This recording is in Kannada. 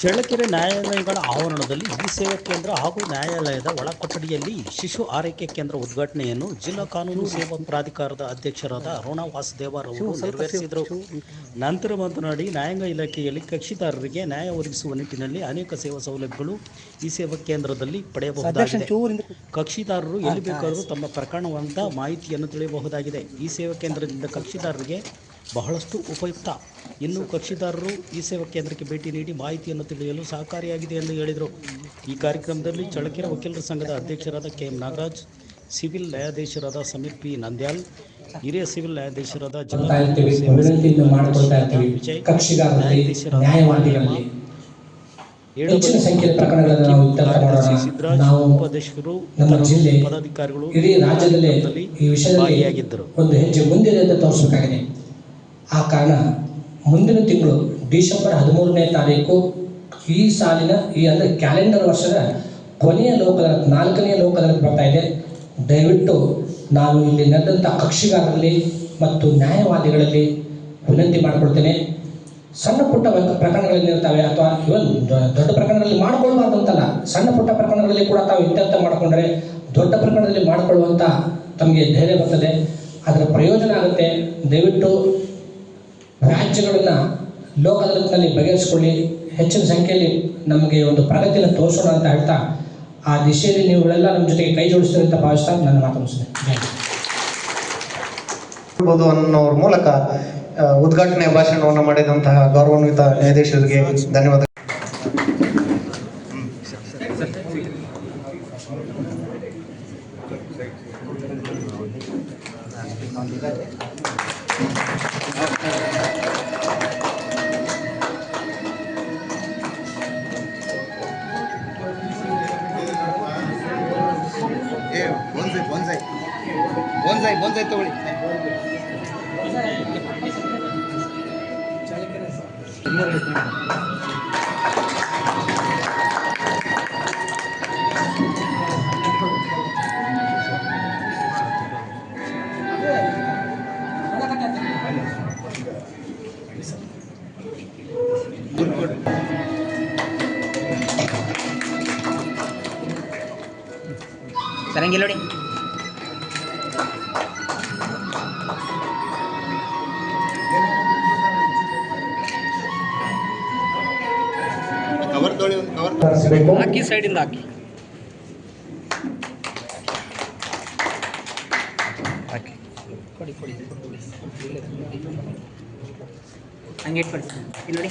ಚಳ್ಳಕೆರೆ ನ್ಯಾಯಾಲಯಗಳ ಆವರಣದಲ್ಲಿ ಇ ಸೇವಾ ಕೇಂದ್ರ ಹಾಗೂ ನ್ಯಾಯಾಲಯದ ಒಳಕೊಠಡಿಯಲ್ಲಿ ಶಿಶು ಆರೈಕೆ ಕೇಂದ್ರ ಉದ್ಘಾಟನೆಯನ್ನು ಜಿಲ್ಲಾ ಕಾನೂನು ಸೇವಾ ಪ್ರಾಧಿಕಾರದ ಅಧ್ಯಕ್ಷರಾದ ಅರುಣ ವಾಸುದೇವರವರು ನೆರವೇರಿಸಿದರು. ನಂತರ ಮಾತನಾಡಿ ನ್ಯಾಯಾಂಗ ಇಲಾಖೆಯಲ್ಲಿ ಕಕ್ಷಿದಾರರಿಗೆ ನ್ಯಾಯ ಒದಗಿಸುವ ನಿಟ್ಟಿನಲ್ಲಿ ಅನೇಕ ಸೇವಾ ಸೌಲಭ್ಯಗಳು ಈ ಸೇವಾ ಕೇಂದ್ರದಲ್ಲಿ ಪಡೆಯಬಹುದಾಗಿದೆ. ಕಕ್ಷಿದಾರರು ಎಲ್ಲಿ ಬೇಕಾದರೂ ತಮ್ಮ ಪ್ರಕರಣವಂತ ಮಾಹಿತಿಯನ್ನು ತಿಳಿಯಬಹುದಾಗಿದೆ. ಈ ಸೇವಾ ಕೇಂದ್ರದಿಂದ ಕಕ್ಷಿದಾರರಿಗೆ ಬಹಳಷ್ಟು ಉಪಯುಕ್ತ. ಇನ್ನು ಕಕ್ಷಿದಾರರು ಈ ಸೇವಾ ಕೇಂದ್ರಕ್ಕೆ ಭೇಟಿ ನೀಡಿ ಮಾಹಿತಿಯನ್ನು ತಿಳಿಯಲು ಸಹಕಾರಿಯಾಗಿದೆ ಎಂದು ಹೇಳಿದರು. ಈ ಕಾರ್ಯಕ್ರಮದಲ್ಲಿ ಚಳಕೆರೆ ವಕೀಲರ ಸಂಘದ ಅಧ್ಯಕ್ಷರಾದ ಕೆ ಎಂ ನಾಗರಾಜ್ ಸಿವಿಲ್ ನ್ಯಾಯಾಧೀಶರಾದ ಸಮೀರ್ ಪಿ. ನಂದ್ಯಾಲ್ ಹಿರಿಯ ಸಿವಿಲ್ ನ್ಯಾಯಾಧೀಶರಾದ ಜಿಲ್ಲಾ ವಿಜಯ್ ನ್ಯಾಯಾಧೀಶರಾದ ಹೆಚ್ಚಿನ ಸಂಖ್ಯೆಯ ಪ್ರಕರಣಗಳನ್ನು ನಾವು ಮಾಡೋಣ ಸಿದ್ದರಾಜ್ ಉಪಾಧ್ಯಕ್ಷರು ನಮ್ಮ ಜಿಲ್ಲೆ ಪದಾಧಿಕಾರಿಗಳು ಇಡೀ ರಾಜ್ಯದಲ್ಲೇ ಈ ವಿಷಯದಲ್ಲಿ ಭಾಗಿಯಾಗಿದ್ದರು. ಒಂದು ಹೆಜ್ಜೆ ಅಂತ ತೋರಿಸಬೇಕಾಗಿದೆ. ಆ ಕಾರಣ ಮುಂದಿನ ತಿಂಗಳು ಡಿಸೆಂಬರ್ ಹದಿಮೂರನೇ ತಾರೀಕು ಈ ಸಾಲಿನ ಈ ಅಂದರೆ ಕ್ಯಾಲೆಂಡರ್ ವರ್ಷದ ಕೊನೆಯ ಲೋಕದ ನಾಲ್ಕನೆಯ ಲೋಕದಲ್ಲಿ ಬರ್ತಾ ಇದೆ. ದಯವಿಟ್ಟು ನಾನು ಇಲ್ಲಿ ನಡೆದಂಥ ಕಕ್ಷಿಗಾರರಲ್ಲಿ ಮತ್ತು ನ್ಯಾಯವಾದಿಗಳಲ್ಲಿ ವಿನಂತಿ ಮಾಡಿಕೊಡ್ತೇನೆ ಸಣ್ಣ ಪುಟ್ಟ ಪ್ರಕರಣಗಳೇನಿರ್ತವೆ ಅಥವಾ ಇವನ್ ದೊಡ್ಡ ಪ್ರಕರಣದಲ್ಲಿ ಮಾಡ್ಕೊಳ್ಬಾರ್ದು ಅಂತಲ್ಲ. ಸಣ್ಣ ಪುಟ್ಟ ಪ್ರಕರಣಗಳಲ್ಲಿ ಕೂಡ ತಾವು ಇತ್ಯರ್ಥ ಮಾಡಿಕೊಂಡ್ರೆ ದೊಡ್ಡ ಪ್ರಕರಣದಲ್ಲಿ ಮಾಡಿಕೊಳ್ಳುವಂಥ ತಮಗೆ ಧೈರ್ಯ ಬರ್ತದೆ. ಅದರ ಪ್ರಯೋಜನ ಆಗುತ್ತೆ. ದಯವಿಟ್ಟು ರಾಜ್ಯಗಳನ್ನು ಲೋಕದಲ್ಲಿ ಬಗೆಹರಿಸ್ಕೊಳ್ಳಿ. ಹೆಚ್ಚಿನ ಸಂಖ್ಯೆಯಲ್ಲಿ ನಮಗೆ ಒಂದು ಪ್ರಗತಿಯನ್ನು ತೋರಿಸೋಣ ಅಂತ ಹೇಳ್ತಾ ಆ ದಿಶೆಯಲ್ಲಿ ನೀವುಗಳೆಲ್ಲ ನಮ್ಮ ಜೊತೆಗೆ ಕೈ ಜೋಡಿಸ್ತೀರಿ ಅಂತ ಭಾವಿಸ್ತಾ ನನ್ನ ಮಾತು ಮುಗಿಸ್ತೇನೆ. ಅನ್ನೋರ ಮೂಲಕ ಉದ್ಘಾಟನೆ ಭಾಷಣವನ್ನು ಮಾಡಿದಂತಹ ಗೌರವಾನ್ವಿತ ನ್ಯಾಯಾಧೀಶರಿಗೆ ಧನ್ಯವಾದ. ಬೊನ್ಸೈ ಬೊನ್ಸೈ ತಗೊಳ್ಳಿ ಸರಂಗಿಲ್ಲ ನೋಡಿ ಹಾಕಿ ಸೈಡಿಂದ ಹಾಕಿ. ಹಾಕಿ. ಕೊಡಿ ಕೊಡಿ ಹಂಗೆ ಇಟ್ಕೊಳ್ಳಿ ಇಲ್ಲಿ ನೋಡಿ.